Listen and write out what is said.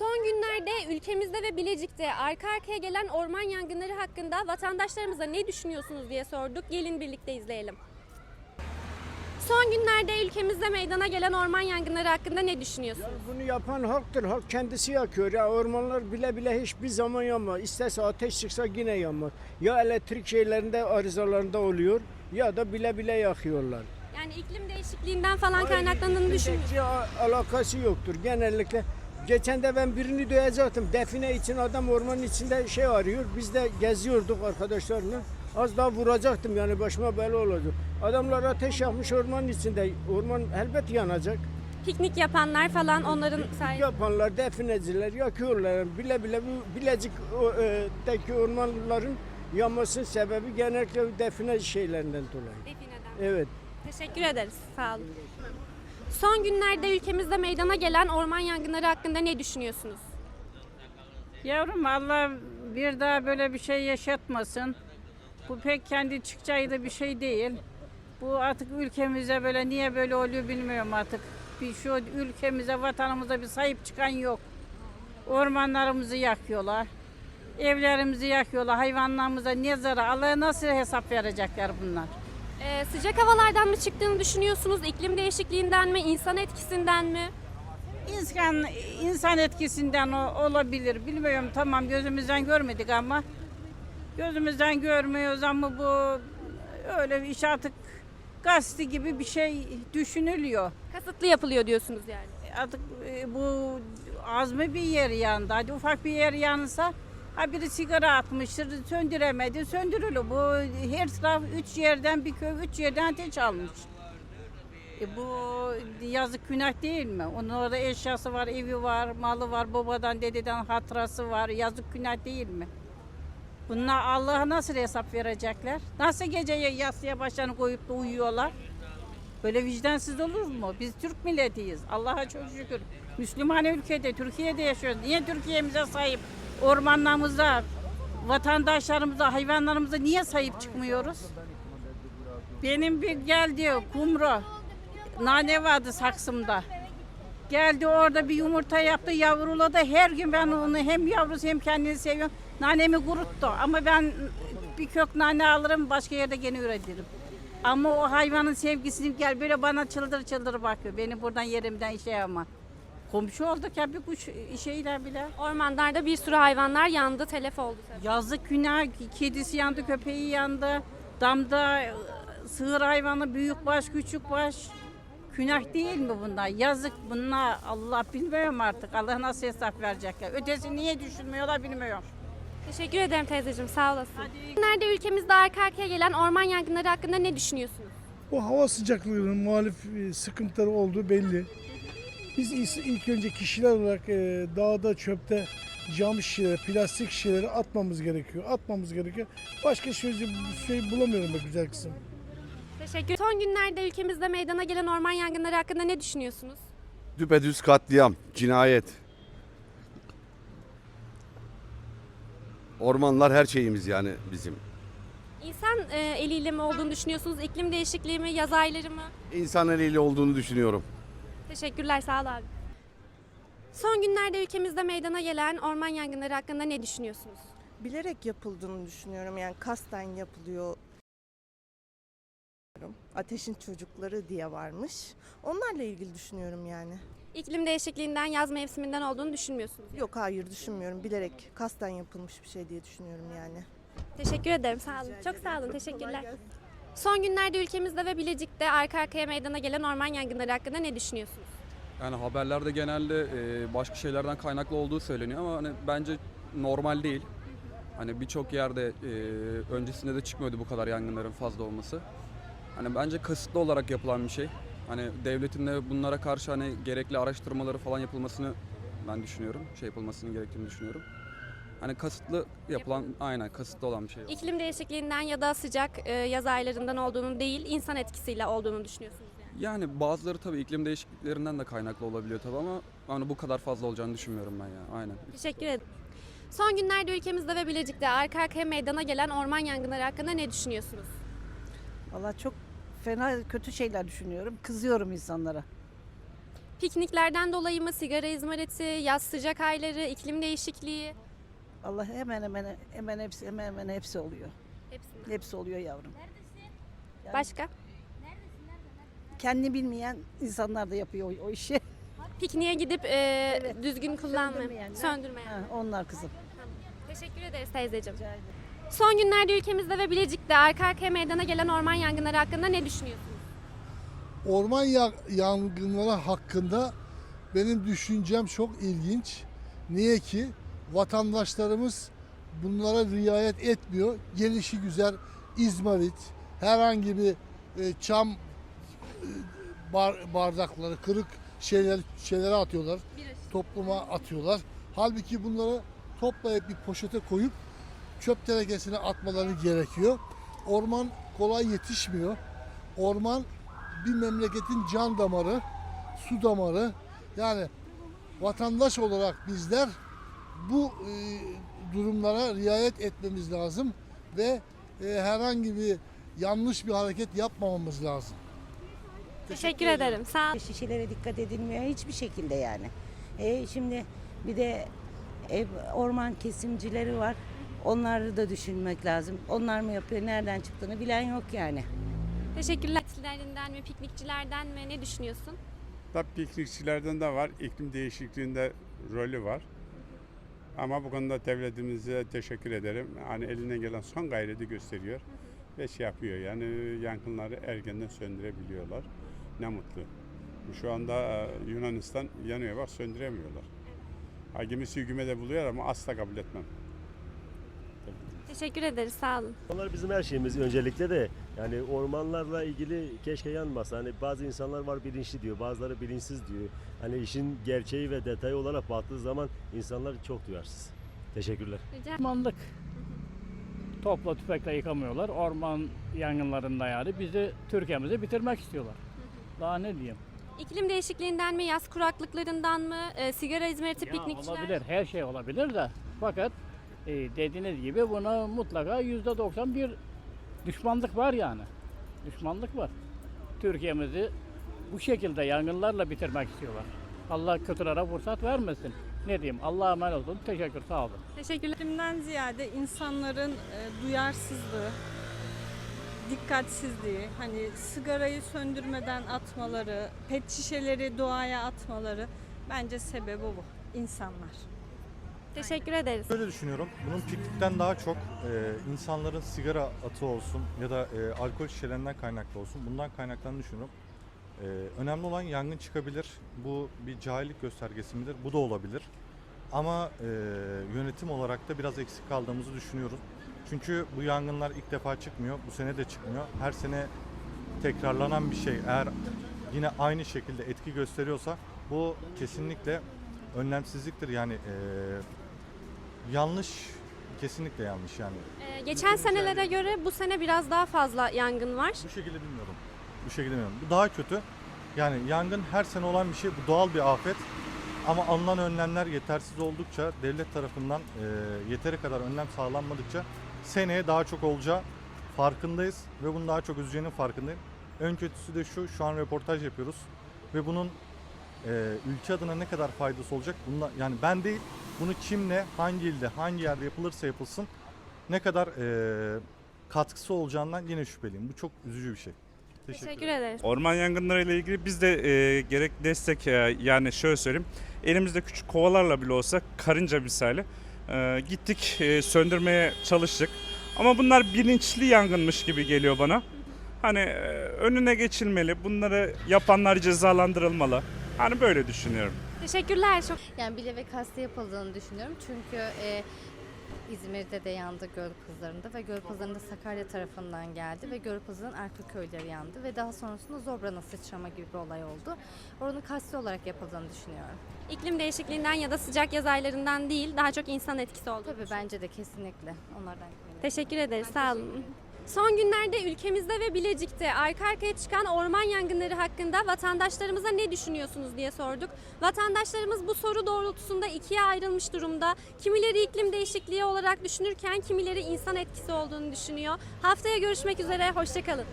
Son günlerde ülkemizde ve Bilecik'te arka arkaya gelen orman yangınları hakkında vatandaşlarımıza ne düşünüyorsunuz diye sorduk. Gelin birlikte izleyelim. Son günlerde ülkemizde meydana gelen orman yangınları hakkında ne düşünüyorsunuz? Bunu yapan halktır. Halk kendisi yakıyor. Ya ormanlar bile bile hiçbir zaman yanmaz. İsterse ateş çıksa yine yanmaz. Ya elektrik şeylerinde arızalarında oluyor ya da bile bile yakıyorlar. Yani iklim değişikliğinden falan kaynaklandığını düşünüyorum. Alakası yoktur. Genellikle geçen de ben birini duyacaktım. Define için adam ormanın içinde şey arıyor. Biz de geziyorduk arkadaşlarla. Az daha vuracaktım yani başıma bela olacak. Adamlar ateş yakmış ormanın içinde. Orman elbet yanacak. Piknik yapanlar falan onların sayesinde. Yapanlar, defineciler yakıyorlar. Bile bile bu Bilecik'teki ormanların yanmasının sebebi genellikle define şeylerinden dolayı. Defineden. Evet. Teşekkür ederiz. Sağ olun. Son günlerde ülkemizde meydana gelen orman yangınları hakkında ne düşünüyorsunuz? Yavrum Allah bir daha böyle bir şey yaşatmasın. Bu pek kendi çıkacağı da bir şey değil. Bu artık ülkemize böyle niye böyle oluyor bilmiyorum artık. Bir şu ülkemize, vatanımıza bir sahip çıkan yok. Ormanlarımızı yakıyorlar. Evlerimizi yakıyorlar. Hayvanlarımıza ne zarar? Allah'a nasıl hesap verecekler bunlar? Ee, sıcak havalardan mı çıktığını düşünüyorsunuz? İklim değişikliğinden mi? insan etkisinden mi? İnsan insan etkisinden o- olabilir. Bilmiyorum tamam gözümüzden görmedik ama gözümüzden görmüyoruz ama bu öyle bir iş artık gazete gibi bir şey düşünülüyor. Kasıtlı yapılıyor diyorsunuz yani. Artık e, bu az mı bir yer yandı? Hadi ufak bir yer yansa ha biri sigara atmıştır söndüremedi söndürülür. Bu her taraf üç yerden bir köy üç yerden ateş almış. E bu yazık günah değil mi? Onun orada eşyası var, evi var, malı var, babadan dededen hatırası var. Yazık günah değil mi? Bunlar Allah'a nasıl hesap verecekler? Nasıl geceye yastığa başlarını koyup da uyuyorlar? Böyle vicdansız olur mu? Biz Türk milletiyiz. Allah'a çok şükür. Müslüman ülkede, Türkiye'de yaşıyoruz. Niye Türkiye'mize sahip, ormanlarımıza, vatandaşlarımıza, hayvanlarımıza niye sahip çıkmıyoruz? Benim bir geldi kumru, nane vardı saksımda. Geldi orada bir yumurta yaptı, yavruladı. Her gün ben onu hem yavrusu hem kendini seviyorum. Nanemi kuruttu ama ben bir kök nane alırım başka yerde gene üretirim. Ama o hayvanın sevgisini gel böyle bana çıldır çıldır bakıyor. Beni buradan yerimden şey ama. Komşu olduk ya bir kuş şeyler bile. Ormanlarda bir sürü hayvanlar yandı, telef oldu tabii. Yazık günah kedisi yandı, köpeği yandı. Damda e, sığır hayvanı büyük baş, küçük baş. Günah değil mi bunlar? Yazık bunlar. Allah bilmiyorum artık. Allah nasıl hesap verecekler. Ötesi niye düşünmüyorlar bilmiyorum. Teşekkür ederim teyzeciğim, sağ olasın. Nerede ülkemizde arka arkaya gelen orman yangınları hakkında ne düşünüyorsunuz? Bu hava sıcaklığının muhalif e, sıkıntıları olduğu belli. Biz ilk- önce kişiler olarak e, dağda, çöpte cam şişeleri, plastik şişeleri atmamız gerekiyor. Atmamız gerekiyor. Başka sözü şey bulamıyorum be güzel kızım. Teşekkür Son günlerde ülkemizde meydana gelen orman yangınları hakkında ne düşünüyorsunuz? Düpedüz katliam, cinayet. Ormanlar her şeyimiz yani bizim. İnsan e, eliyle mi olduğunu düşünüyorsunuz? İklim değişikliği mi, yaz ayları mı? İnsan eliyle olduğunu düşünüyorum. Teşekkürler, sağ ol abi. Son günlerde ülkemizde meydana gelen orman yangınları hakkında ne düşünüyorsunuz? bilerek yapıldığını düşünüyorum. Yani kasten yapılıyor. Ateşin çocukları diye varmış. Onlarla ilgili düşünüyorum yani. İklim değişikliğinden, yaz mevsiminden olduğunu düşünmüyorsunuz. Yok hayır düşünmüyorum. Bilerek kasten yapılmış bir şey diye düşünüyorum yani. Teşekkür ederim, sağ olun. Çok sağ olun, teşekkürler. Son günlerde ülkemizde ve Bilecik'te arka arkaya meydana gelen orman yangınları hakkında ne düşünüyorsunuz? Yani haberlerde genelde e, başka şeylerden kaynaklı olduğu söyleniyor ama hani bence normal değil. Hani birçok yerde e, öncesinde de çıkmıyordu bu kadar yangınların fazla olması. Hani bence kasıtlı olarak yapılan bir şey. Hani devletin de bunlara karşı hani gerekli araştırmaları falan yapılmasını ben düşünüyorum. Şey yapılmasını gerektiğini düşünüyorum. Hani kasıtlı yapılan, aynen kasıtlı olan bir şey. İklim değişikliğinden ya da sıcak e, yaz aylarından olduğunu değil, insan etkisiyle olduğunu düşünüyorsunuz. Yani. Yani bazıları tabii iklim değişikliklerinden de kaynaklı olabiliyor tabii ama hani bu kadar fazla olacağını düşünmüyorum ben ya. Aynen. Teşekkür ederim. Son günlerde ülkemizde ve Bilecik'te arka arkaya meydana gelen orman yangınları hakkında ne düşünüyorsunuz? Valla çok fena kötü şeyler düşünüyorum. Kızıyorum insanlara. Pikniklerden dolayı mı sigara izmariti, yaz sıcak ayları, iklim değişikliği? Allah hemen hemen hemen hepsi hemen hemen hepsi oluyor. Hepsinden. Hepsi oluyor yavrum. Başka? Kendi bilmeyen insanlar da yapıyor o, o işi. Pikniğe gidip e, düzgün kullanma, söndürmeyenler. söndürmeyen. Onlar kızım. Teşekkür ederiz teyzeciğim. Rica ederim. Son günlerde ülkemizde ve Bilecik'te arka arkaya meydana gelen orman yangınları hakkında ne düşünüyorsunuz? Orman ya- yangınları hakkında benim düşüncem çok ilginç. Niye ki vatandaşlarımız bunlara riayet etmiyor. Gelişi güzel izmarit, herhangi bir e, çam e, bar- bardakları, kırık şeyler şeylere atıyorlar. Topluma atıyorlar. Halbuki bunları toplayıp bir poşete koyup çöp tenekesine atmaları gerekiyor. Orman kolay yetişmiyor. Orman bir memleketin can damarı, su damarı. Yani vatandaş olarak bizler bu e, durumlara riayet etmemiz lazım ve e, herhangi bir yanlış bir hareket yapmamamız lazım. Teşekkür ederim. Sağ olun. Şişelere dikkat edilmiyor hiçbir şekilde yani. E, şimdi bir de ev, orman kesimcileri var. Onları da düşünmek lazım. Onlar mı yapıyor, nereden çıktığını bilen yok yani. Teşekkürler. Tatilerinden mi, piknikçilerden mi ne düşünüyorsun? Tabii piknikçilerden de var. iklim değişikliğinde rolü var. Ama bu konuda devletimize teşekkür ederim. Hani eline gelen son gayreti gösteriyor ve şey yapıyor. Yani yangınları erkenden söndürebiliyorlar. Ne mutlu. Şu anda e, Yunanistan yanıyor bak söndüremiyorlar. Ha, gemisi hükümete buluyor ama asla kabul etmem. Teşekkür ederiz. Sağ olun. Onlar bizim her şeyimiz öncelikle de yani ormanlarla ilgili keşke yanmasa. Hani bazı insanlar var bilinçli diyor, bazıları bilinçsiz diyor. Hani işin gerçeği ve detayı olarak baktığı zaman insanlar çok duyarsız. Teşekkürler. Rica Ormanlık. Topla tüfekle yıkamıyorlar. Orman yangınlarında yani bizi Türkiye'mizi bitirmek istiyorlar. Daha ne diyeyim? İklim değişikliğinden mi, yaz kuraklıklarından mı, e, sigara izmariti, Ya piknikçiler? olabilir, her şey olabilir de fakat e, dediğiniz gibi buna mutlaka yüzde 91 düşmanlık var yani. Düşmanlık var. Türkiye'mizi bu şekilde yangınlarla bitirmek istiyorlar. Allah kötülere fırsat vermesin. Ne diyeyim? Allah'a emanet olun. Teşekkür, sağ olun. Teşekkürler. Fikrimden ziyade insanların e, duyarsızlığı, dikkatsizliği, hani sigarayı söndürmeden atmaları, pet şişeleri doğaya atmaları bence sebebi bu. insanlar. Teşekkür ederiz. Böyle düşünüyorum. Bunun piknikten daha çok e, insanların sigara atı olsun ya da e, alkol şişelerinden kaynaklı olsun. Bundan kaynaklandığını düşünüyorum. E, önemli olan yangın çıkabilir. Bu bir cahillik göstergesi midir? Bu da olabilir. Ama e, yönetim olarak da biraz eksik kaldığımızı düşünüyoruz. Çünkü bu yangınlar ilk defa çıkmıyor. Bu sene de çıkmıyor. Her sene tekrarlanan bir şey. Eğer yine aynı şekilde etki gösteriyorsa bu kesinlikle önlemsizliktir. Yani e, yanlış, kesinlikle yanlış yani. E, geçen senelere göre bu sene biraz daha fazla yangın var. Bu şekilde bilmiyorum. Bu şekilde bilmiyorum. Bu daha kötü. Yani yangın her sene olan bir şey. Bu doğal bir afet. Ama alınan önlemler yetersiz oldukça, devlet tarafından e, yeteri kadar önlem sağlanmadıkça seneye daha çok olacağı farkındayız ve bunu daha çok üzeceğinin farkındayım. En kötüsü de şu, şu an röportaj yapıyoruz ve bunun e, ülke adına ne kadar faydası olacak? Bunla, yani ben değil, bunu kimle, hangi ilde, hangi yerde yapılırsa yapılsın ne kadar e, katkısı olacağından yine şüpheliyim. Bu çok üzücü bir şey. Teşekkür ederiz. Orman yangınları ile ilgili biz de e, gerek destek e, yani şöyle söyleyeyim. Elimizde küçük kovalarla bile olsa karınca misali e, gittik e, söndürmeye çalıştık. Ama bunlar bilinçli yangınmış gibi geliyor bana. Hani e, önüne geçilmeli. Bunları yapanlar cezalandırılmalı. Hani böyle düşünüyorum. Teşekkürler. Çok Yani bile ve kasti yapıldığını düşünüyorum. Çünkü e, İzmir'de de yandı Gölpazarı'nda ve Gölpazarı'nda Sakarya tarafından geldi ve Gölpazarı'nın arka köyleri yandı ve daha sonrasında Zobra'na sıçrama gibi bir olay oldu. Oranın kasti olarak yapıldığını düşünüyorum. iklim değişikliğinden ya da sıcak yaz aylarından değil, daha çok insan etkisi oldu. Tabii bence de kesinlikle onlardan Teşekkür ederiz. Sağ olun. Son günlerde ülkemizde ve Bilecik'te arka arkaya çıkan orman yangınları hakkında vatandaşlarımıza ne düşünüyorsunuz diye sorduk. Vatandaşlarımız bu soru doğrultusunda ikiye ayrılmış durumda. Kimileri iklim değişikliği olarak düşünürken kimileri insan etkisi olduğunu düşünüyor. Haftaya görüşmek üzere, hoşçakalın.